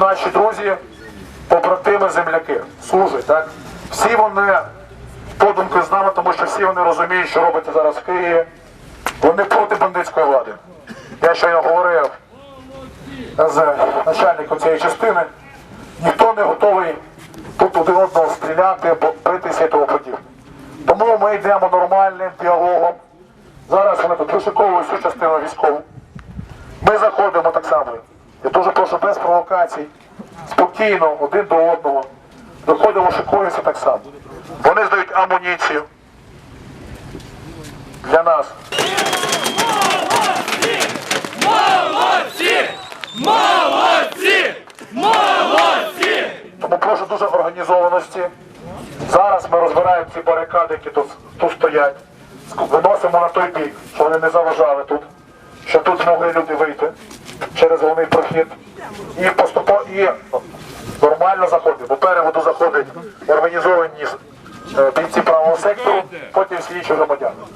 наші друзі, побратими, земляки, служать, так? Всі вони подумки з нами, тому що всі вони розуміють, що робиться зараз в Києві. Вони проти бандитської влади. Я щойно говорив з начальником цієї частини. Ніхто не готовий тут один одного стріляти, битися і тому подібне. Тому ми йдемо нормальним діалогом. Зараз вони тут вишиковують всю частину військову. Ми заходимо прошу без провокацій, спокійно, один до одного. Виходимо, шикуємося так само. Вони здають амуніцію для нас. Молодці! Молодці! Молодці! Тому прошу дуже організованості. Зараз ми розбираємо ці барикади, які тут, тут стоять. Виносимо на той бік, щоб вони не заважали тут, щоб тут змогли люди вийти через головний прохід. І поступово і нормально заходить. Попереду заходять організовані е, бійці правого сектору, потім слідчі громадяни.